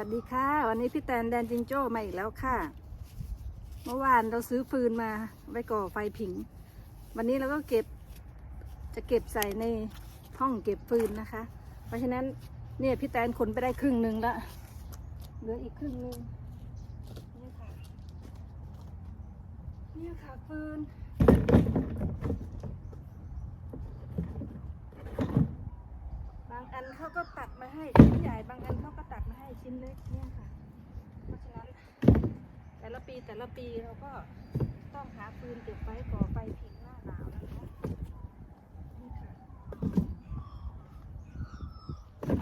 วัสดีค่ะ วันนี้พี่แตนแดนจิงโจ้มาอีกแล้วค่ะ เมื่อวานเราซื้อฟืนมาไว้ก่อไฟผิง วันนี้เราก็เก็บจะเก็บใส่ในห้องเก็บฟืนนะคะ เพราะฉะนั้นเนี่ยพี่แตนขนไปได้ครึ่งหนึ่งละเหลืออีกครึ่งหนึ่งนี่ค่ะนี่ค่ะฟืน บางอันเขาก็ตัดมาให้ชิ้นใหญ่ บางอันเขาก็ตัดมาให้ชิ้นเล็กเนี่ยค่ะ เพราะฉะนั้น แต่ละปีแต่ละปีเราก็ต้องหาฟืนเก็บไว้ก่อไฟผิงหน้าหนาวนะคะนี่ค่ะ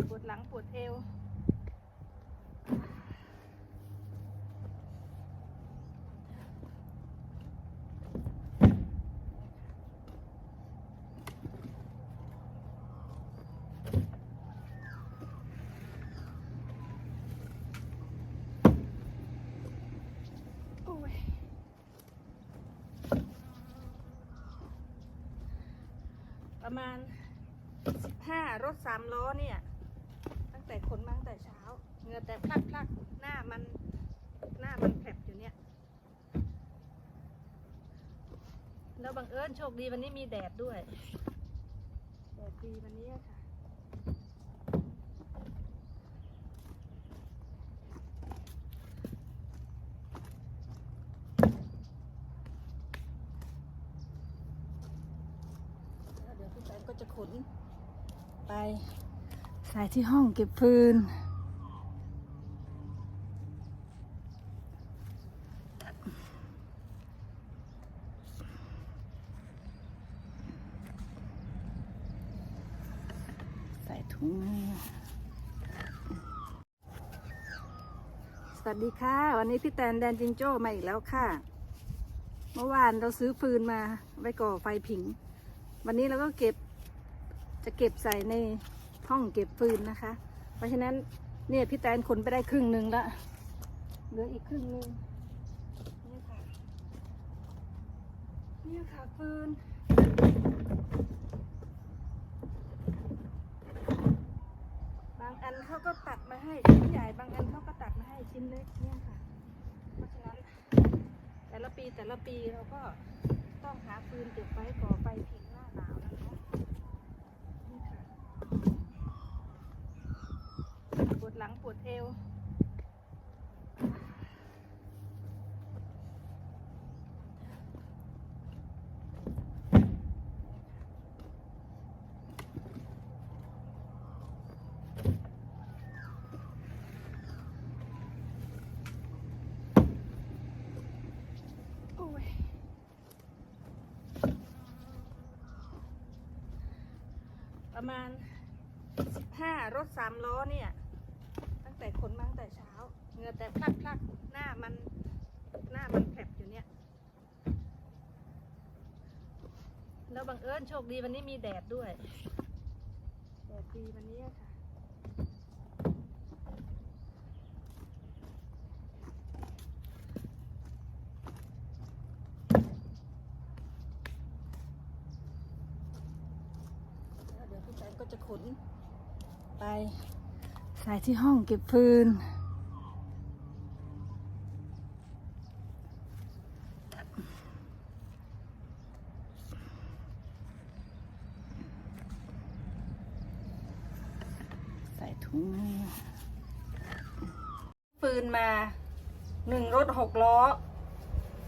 ปวดหลังปวดเอว ประมาณสิบห้ารถสามล้อเนี่ย ตั้งแต่ขนมาตั้งแต่เช้าเหงื่อแต่พลักพลักๆหน้ามันหน้ามันแผลบอยู่เนี่ย แล้วบังเอิญโชคดีวันนี้มีแดดด้วย แดดดีวันนี้ค่ะ แล้วเดี๋ยวพี่แตนก็ จะขนไปใส่ที่ห้องเก็บฟืน ใส่ถุงมือสวัสดีค่ะ วันนี้พี่แตนแดนจิงโจ้มาอีกแล้วค่ะ เมื่อวานเราซื้อฟืนมาไว้ก่อไฟผิง วันนี้เราก็เก็บ จะเก็บใส่ในห้องเก็บฟืนนะคะ เพราะฉะนั้นเนี่ยพี่แตนขนไปได้ครึ่งหนึ่งละเหลืออีกครึ่งหนึ่งนี่ค่ะนี่ค่ะฟืนบางอันเขาก็ตัดมาให้ชิ้นใหญ่บางอันเขาก็ตัดมาให้ชิ้นเล็กเนี่ยค่ะ เพราะฉะนั้นแต่ละปีแต่ละปีเราก็ต้องหาฟืนเก็บไว้ก่อไฟผิงหน้าหนาวนะคะ ปวดหลังปวดเอวโอ้ยประมาณ สิบห้ารถสามล้อเนี่ย ตั้งแต่ขนมาตั้งแต่เช้าเหงื่อแต่พลักพลักๆหน้ามันหน้ามันแผลบอยู่เนี่ยแล้วบังเอิญโชคดีวันนี้มีแดดด้วย แดดดีวันนี้ค่ะ เดี๋ยวพี่แตนก็จะขน ไปใส่ที่ห้องเก็บฟืน ใส่ถุงมือฟืนมาหนึ่งรถหกล้อ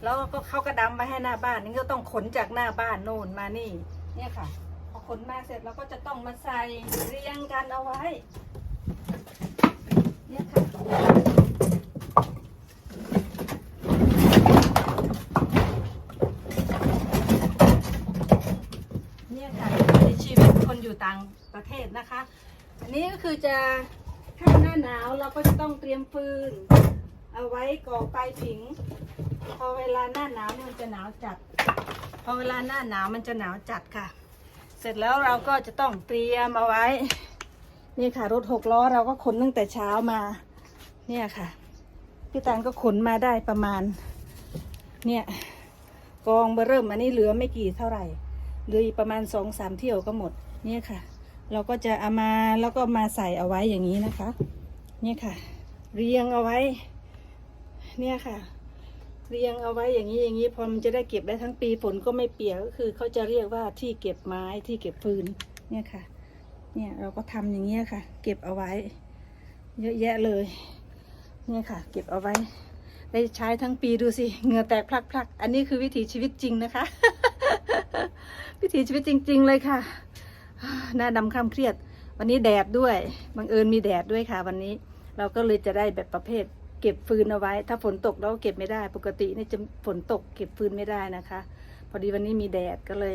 แล้วก็เข้ากระดำไปให้หน้าบ้าน นี่ก็ต้องขนจากหน้าบ้านโน่นมานี่ เนี่ยค่ะ ขนมาเสร็จเราก็จะต้องมาใส่เรียงกันเอาไว้ เนี่ยค่ะเนี่ยค่ะในชีวิตคนอยู่ต่างประเทศนะคะ อันนี้ก็คือจะถ้าหน้าหนาวเราก็จะต้องเตรียมฟืน เอาไว้ก่อไฟผิง พอเวลาหน้าหนาวมันจะหนาวจัด พอเวลาหน้าหนาวมันจะหนาวจัดค่ะ เสร็จแล้วเราก็จะต้องเตรียมเอาไว้ นี่ค่ะรถหกล้อเราก็ขนตั้งแต่เช้ามา เนี่ยค่ะ พี่ตานก็ขนมาได้ประมาณ เนี่ยกองเบอร์เริ่มอันนี้เหลือไม่กี่เท่าไหร่เหลือประมาณสองสามเที่ยวก็หมด เนี่ยค่ะ เราก็จะเอามาแล้วก็มาใส่เอาไว้อย่างนี้นะคะ เนี่ยค่ะ เรียงเอาไว้ เนี่ยค่ะ เรียงเอาไว้อย่างนี้อย่างนี้พอมันจะได้เก็บได้ทั้งปีฝนก็ไม่เปียกก็คือเขาจะเรียกว่าที่เก็บไม้ที่เก็บฟืนเนี่ยค่ะ เนี่ยเราก็ทำอย่างเงี้ยค่ะ เก็บเอาไว้ เยอะแยะเลย เนี่ยค่ะ เก็บเอาไว้ ได้ใช้ทั้งปีดูสิเหงื่อแตกพลักๆ อันนี้คือวิถีชีวิตจริงนะคะ วิถีชีวิตจริง ๆ เลยค่ะหน้าดำคล้ำเครียด วันนี้แดดด้วยบังเอิญมีแดดด้วยค่ะ วันนี้เราก็เลยจะได้แบบประเภท เก็บฟืนเอาไว้ ถ้าฝนตกเราก็เก็บไม่ได้ ปกตินี่จะฝนตกเก็บฟืนไม่ได้นะคะ พอดีวันนี้มีแดดก็เลย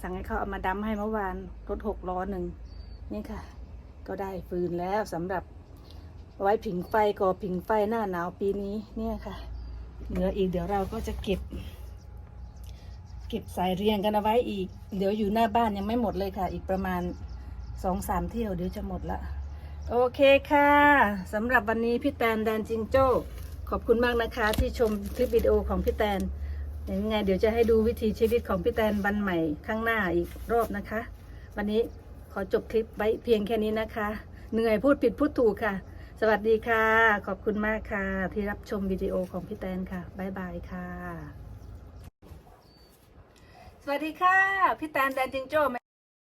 สั่งให้เขาเอามาดำให้เมื่อวานรถหกล้อหนึ่งนี่ค่ะ ก็ได้ฟืนแล้วสำหรับไว้ผิงไฟก่อผิงไฟหน้าหนาวปีนี้เนี่ยค่ะ เหลืออีกเดี๋ยวเราก็จะเก็บ เก็บใส่เรียงกันเอาไว้อีก เดี๋ยวอยู่หน้าบ้านยังไม่หมดเลยค่ะ อีกประมาณสองสามเที่ยวเดี๋ยวจะหมดละ โอเคค่ะสำหรับวันนี้พี่แตนแดนจิงโจ้ ขอบคุณมากนะคะ ที่ชมคลิปวิดีโอของพี่แตนยังไงเดี๋ยวจะให้ดูวิถีชีวิตของพี่แตนวันใหม่ข้างหน้าอีกรอบนะคะ วันนี้ขอจบคลิปไว้เพียงแค่นี้นะคะ เหนื่อยพูดผิดพูดถูกค่ะ สวัสดีค่ะ ขอบคุณมากค่ะ ที่รับชมวิดีโอของพี่แตนค่ะบ๊ายบายค่ะ สวัสดีค่ะ พี่แตนแดนจิงโจ้